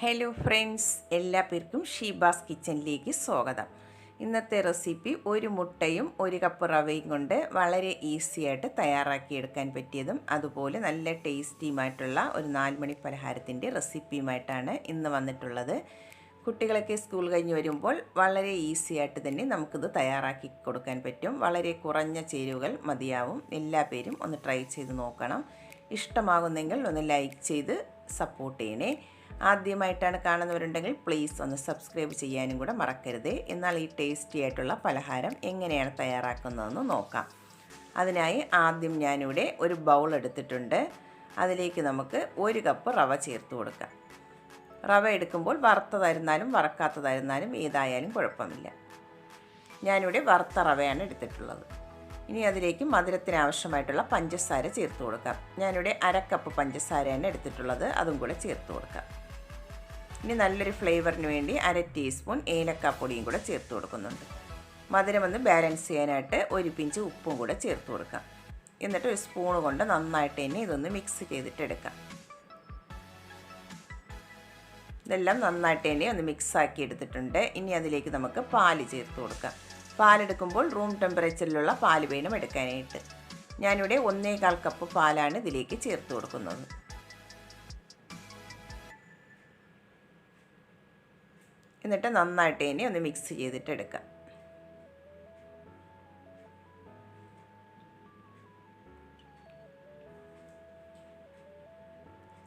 Hello friends എല്ലാ പേർക്കും ഷീബാസ് കിച്ചണിലേക്ക് സ്വാഗതം. ഇന്നത്തെ റെസിപ്പി ഒരു മുട്ടയും ഒരു കപ്പ് റവയും കൊണ്ട് വളരെ ഈസി ആയിട്ട് തയ്യാറാക്കിയെടുക്കാൻ പറ്റിയതും അതുപോലെ നല്ല ടേസ്റ്റിയുമായിട്ടുള്ള ഒരു നാലുമണി പലഹാരത്തിന്റെ റെസിപ്പിയുമായിട്ടാണ് ഇന്ന് വന്നിട്ടുള്ളത്. കുട്ടികളൊക്കെ സ്കൂൾ കഴിഞ്ഞ് വരുമ്പോൾ വളരെ ഈസി ആയിട്ട് തന്നെ നമുക്കിത് തയ്യാറാക്കി കൊടുക്കാൻ പറ്റും. വളരെ കുറഞ്ഞ ചേരുവകൾ മതിയാവും. എല്ലാ പേരും ഒന്ന് ട്രൈ ചെയ്ത് നോക്കണം. ഇഷ്ടമാകുന്നെങ്കിൽ ഒന്ന് ലൈക്ക് ചെയ്ത് സപ്പോർട്ട് ചെയ്യണേ. ആദ്യമായിട്ടാണ് കാണുന്നവരുണ്ടെങ്കിൽ പ്ലീസ് ഒന്ന് സബ്സ്ക്രൈബ് ചെയ്യാനും കൂടെ മറക്കരുത്. എന്നാൽ ഈ ടേസ്റ്റി ആയിട്ടുള്ള പലഹാരം എങ്ങനെയാണ് തയ്യാറാക്കുന്നതെന്ന് നോക്കാം. അതിനായി ആദ്യം ഞാനിവിടെ ഒരു ബൗൾ എടുത്തിട്ടുണ്ട്. അതിലേക്ക് നമുക്ക് ഒരു കപ്പ് റവ ചേർത്ത് കൊടുക്കാം. റവ എടുക്കുമ്പോൾ വറുത്തതായിരുന്നാലും വറക്കാത്തതായിരുന്നാലും ഏതായാലും കുഴപ്പമില്ല ഞാനിവിടെ വറുത്ത റവയാണ് എടുത്തിട്ടുള്ളത്. ഇനി അതിലേക്ക് മധുരത്തിന് ആവശ്യമായിട്ടുള്ള പഞ്ചസാര ചേർത്ത് കൊടുക്കാം. ഞാനിവിടെ അരക്കപ്പ് കപ്പ് പഞ്ചസാരയാണ് എടുത്തിട്ടുള്ളത്. അതും കൂടെ ചേർത്ത് കൊടുക്കാം. ഇനി നല്ലൊരു ഫ്ലേവറിന് വേണ്ടി അര ടീസ്പൂൺ ഏലക്കാപ്പൊടിയും കൂടെ ചേർത്ത് കൊടുക്കുന്നുണ്ട്. മധുരം ഒന്ന് ബാലൻസ് ചെയ്യാനായിട്ട് ഒരു പിഞ്ച് ഉപ്പും കൂടെ ചേർത്ത് കൊടുക്കാം. എന്നിട്ട് ഒരു സ്പൂൺ കൊണ്ട് നന്നായിട്ട് തന്നെ ഇതൊന്ന് മിക്സ് ചെയ്തിട്ടെടുക്കാം. ഇതെല്ലാം നന്നായിട്ട് തന്നെ ഒന്ന് മിക്സ് ആക്കി എടുത്തിട്ടുണ്ട്. ഇനി അതിലേക്ക് നമുക്ക് പാൽ ചേർത്ത് കൊടുക്കാം. പാലെടുക്കുമ്പോൾ റൂം ടെമ്പറേച്ചറിലുള്ള പാൽ വേണം എടുക്കാനായിട്ട്. ഞാനിവിടെ ഒന്നേകാൽ കപ്പ് പാലാണ് ഇതിലേക്ക് ചേർത്ത് കൊടുക്കുന്നത്. എന്നിട്ട് നന്നായിട്ട് ഇനി ഒന്ന് മിക്സ് ചെയ്തിട്ട് എടുക്കാം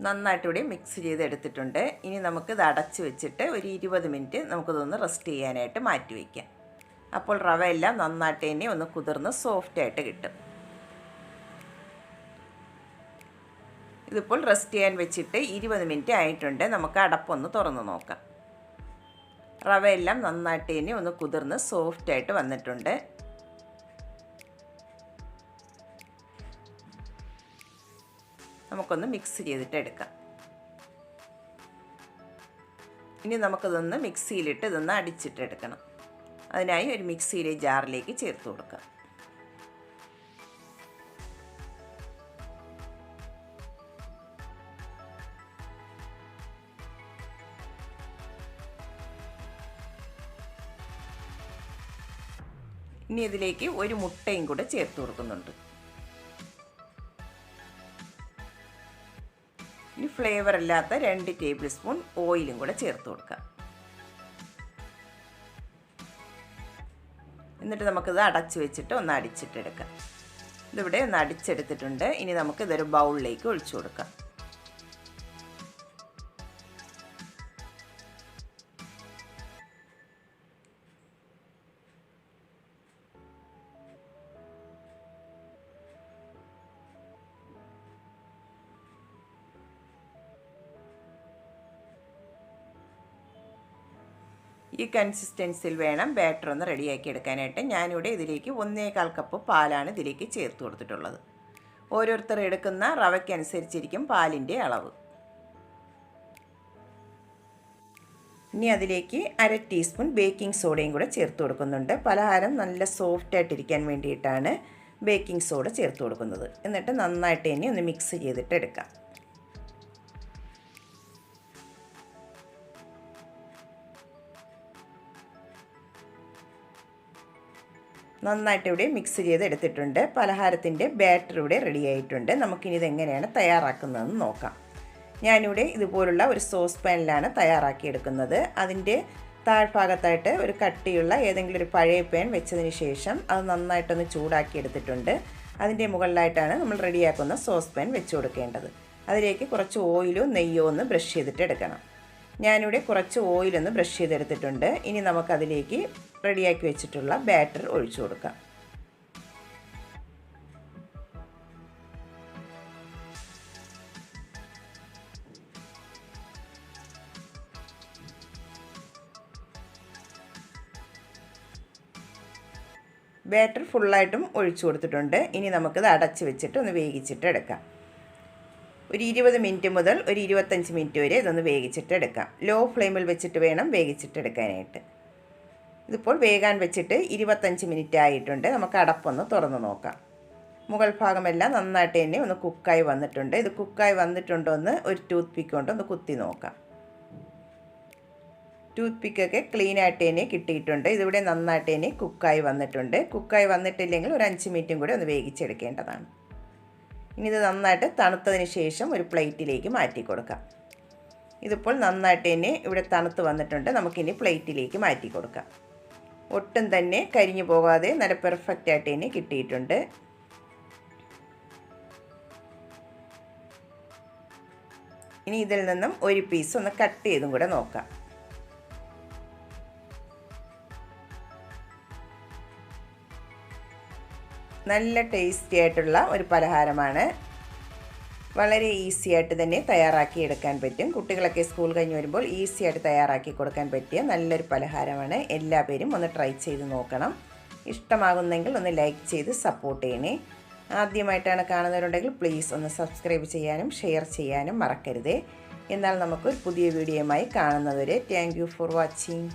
നന്നായിട്ട് ഇവിടെ മിക്സ് ചെയ്ത് എടുത്തിട്ടുണ്ട്. ഇനി നമുക്ക് ഇത് അടച്ച് വെച്ചിട്ട് ഒരു ഇരുപത് മിനിറ്റ് നമുക്കിതൊന്ന് റെസ്റ്റ് ചെയ്യാനായിട്ട് മാറ്റി വയ്ക്കാം അപ്പോൾ റവ എല്ലാം നന്നായിട്ട് തന്നെ ഒന്ന് കുതിർന്ന് സോഫ്റ്റായിട്ട് കിട്ടും. ഇതിപ്പോൾ റെസ്റ്റ് ചെയ്യാൻ വെച്ചിട്ട് ഇരുപത് മിനിറ്റ് ആയിട്ടുണ്ട്. നമുക്ക് അടപ്പൊന്ന് തുറന്ന് നോക്കാം. റവ എല്ലാം നന്നായിട്ട് ഇനി ഒന്ന് കുതിർന്ന് സോഫ്റ്റായിട്ട് വന്നിട്ടുണ്ട്. നമുക്കൊന്ന് മിക്സ് ചെയ്തിട്ട് എടുക്കാം. ഇനി നമുക്കിതൊന്ന് മിക്സിയിലിട്ട് ഇതൊന്ന് അടിച്ചിട്ട് എടുക്കണം. അതിനായി ഒരു മിക്സിയിലെ ജാറിലേക്ക് ചേർത്ത് കൊടുക്കാം. ഇനി ഇതിലേക്ക് ഒരു മുട്ടയും കൂടെ ചേർത്ത് കൊടുക്കുന്നുണ്ട്. ഇനി ഫ്ലേവർ ഇല്ലാത്ത രണ്ട് ടേബിൾ സ്പൂൺ ഓയിലും കൂടെ ചേർത്ത് കൊടുക്കാം. എന്നിട്ട് നമുക്കിത് അടച്ച് വെച്ചിട്ട് ഒന്ന് അടിച്ചിട്ടെടുക്കാം. ഇതിവിടെ ഒന്ന് അടിച്ചെടുത്തിട്ടുണ്ട്. ഇനി നമുക്കിതൊരു ബൗളിലേക്ക് ഒഴിച്ചു കൊടുക്കാം. ഈ കൺസിസ്റ്റൻസിൽ വേണം ബാറ്റർ ഒന്ന് റെഡിയാക്കി എടുക്കാനായിട്ട്. ഞാനിവിടെ ഇതിലേക്ക് ഒന്നേകാൽ കപ്പ് പാലാണ് ഇതിലേക്ക് ചേർത്ത് കൊടുത്തിട്ടുള്ളത്. ഓരോരുത്തർ എടുക്കുന്ന റവയ്ക്കനുസരിച്ചിരിക്കും പാലിന്റെ അളവ്. ഇനി അതിലേക്ക് അര ടീസ്പൂൺ ബേക്കിംഗ് സോഡയും കൂടെ ചേർത്ത് കൊടുക്കുന്നുണ്ട്. പലഹാരം നല്ല സോഫ്റ്റ് ആയിട്ടിരിക്കാൻ വേണ്ടിയിട്ടാണ് ബേക്കിംഗ് സോഡ ചേർത്ത് കൊടുക്കുന്നത്. എന്നിട്ട് നന്നായിട്ട് തന്നെ ഒന്ന് മിക്സ് ചെയ്തിട്ട് എടുക്കാം. നന്നായിട്ട് ഇവിടെ മിക്സ് ചെയ്ത് എടുത്തിട്ടുണ്ട് പലഹാരത്തിന്റെ ബാറ്റർ ഇവിടെ റെഡി ആയിട്ടുണ്ട്. നമുക്കിനി ഇതെങ്ങനെയാണ് തയ്യാറാക്കുന്നതെന്ന് നോക്കാം. ഞാനിവിടെ ഇതുപോലുള്ള ഒരു സോസ് പാനിലാണ് തയ്യാറാക്കിയെടുക്കുന്നത്. അതിന്റെ താഴ്ഭാഗത്തായിട്ട് ഒരു കട്ടിയുള്ള ഏതെങ്കിലും ഒരു പഴയ പാൻ വെച്ചതിന് ശേഷം അത് നന്നായിട്ടൊന്ന് ചൂടാക്കി എടുത്തിട്ടുണ്ട് അതിന്റെ മുകളിലായിട്ടാണ് നമ്മൾ റെഡിയാക്കുന്ന സോസ് പാൻ വെച്ച് കൊടുക്കേണ്ടത്. അതിലേക്ക് കുറച്ച് ഓയിലോ നെയ്യോ ഒന്ന് ബ്രഷ് ചെയ്തിട്ട് എടുക്കണം. ഞാനിവിടെ കുറച്ച് ഓയിലൊന്ന് ബ്രഷ് ചെയ്തെടുത്തിട്ടുണ്ട്. ഇനി നമുക്കതിലേക്ക് റെഡിയാക്കി വെച്ചിട്ടുള്ള ബാറ്റർ ഒഴിച്ചു കൊടുക്കാം. ബാറ്റർ ഫുള്ളായിട്ടും ഒഴിച്ചു കൊടുത്തിട്ടുണ്ട്. ഇനി നമുക്കിത് അടച്ച് വെച്ചിട്ട് ഒന്ന് വേവിച്ചിട്ട് എടുക്കാം. ഒരു ഇരുപത് മിനിറ്റ് മുതൽ ഒരു ഇരുപത്തഞ്ച് മിനിറ്റ് വരെ ഇതൊന്ന് വേഗിച്ചിട്ട് എടുക്കാം ലോ ഫ്ലെയിമിൽ വെച്ചിട്ട് വേണം വേഗിച്ചിട്ട് എടുക്കാനായിട്ട് ഇതിപ്പോൾ വേഗാൻ വെച്ചിട്ട് ഇരുപത്തഞ്ച് മിനിറ്റ് ആയിട്ടുണ്ട്. നമുക്ക് അടപ്പൊന്ന് തുറന്ന് നോക്കാം. മുകൾ ഭാഗമെല്ലാം നന്നായിട്ട് തന്നെ ഒന്ന് കുക്കായി വന്നിട്ടുണ്ട്. ഇത് കുക്കായി വന്നിട്ടുണ്ടോ എന്ന് ഒരു ടൂത്ത് പിക്ക് കൊണ്ടൊന്ന് കുത്തി നോക്കാം. ടൂത്ത് പിക്കൊക്കെ ക്ലീൻ ആയിട്ട് തന്നെ കിട്ടിയിട്ടുണ്ട്. ഇതിവിടെ നന്നായിട്ട് തന്നെ കുക്കായി വന്നിട്ടുണ്ട്. കുക്കായി വന്നിട്ടില്ലെങ്കിൽ ഒരു അഞ്ച് മിനിറ്റും കൂടി ഒന്ന് വേവിച്ചെടുക്കേണ്ടതാണ്. ഇനി ഇത് നന്നായിട്ട് തണുത്തതിന് ശേഷം ഒരു പ്ലേറ്റിലേക്ക് മാറ്റി കൊടുക്കാം. ഇതിപ്പോൾ നന്നായിട്ട് തന്നെ ഇവിടെ തണുത്ത് വന്നിട്ടുണ്ട്. നമുക്കിനി പ്ലേറ്റിലേക്ക് മാറ്റി കൊടുക്കാം. ഒട്ടും തന്നെ കരിഞ്ഞു പോകാതെ നല്ല പെർഫെക്റ്റ് ആയിട്ട് തന്നെ കിട്ടിയിട്ടുണ്ട്. ഇനി ഇതിൽ നിന്നും ഒരു പീസ് ഒന്ന് കട്ട് ചെയ്തും കൂടെ നോക്കാം. നല്ല ടേസ്റ്റി ആയിട്ടുള്ള ഒരു പലഹാരമാണ്. വളരെ ഈസി ആയിട്ട് തന്നെ തയ്യാറാക്കി എടുക്കാൻ പറ്റും. കുട്ടികളൊക്കെ സ്കൂൾ കഴിഞ്ഞ് വരുമ്പോൾ ഈസി ആയിട്ട് തയ്യാറാക്കി കൊടുക്കാൻ പറ്റിയ നല്ലൊരു പലഹാരമാണ്. എല്ലാ പേരും ഒന്ന് ട്രൈ ചെയ്ത് നോക്കണം. ഇഷ്ടമാകുന്നെങ്കിൽ ഒന്ന് ലൈക്ക് ചെയ്ത് സപ്പോർട്ട് ചെയ്യണേ. ആദ്യമായിട്ടാണ് കാണുന്നവരുണ്ടെങ്കിൽ പ്ലീസ് ഒന്ന് സബ്സ്ക്രൈബ് ചെയ്യാനും ഷെയർ ചെയ്യാനും മറക്കരുതേ. എന്നാൽ നമുക്കൊരു പുതിയ വീഡിയോയുമായി കാണുന്നവരെ താങ്ക് ഫോർ വാച്ചിങ്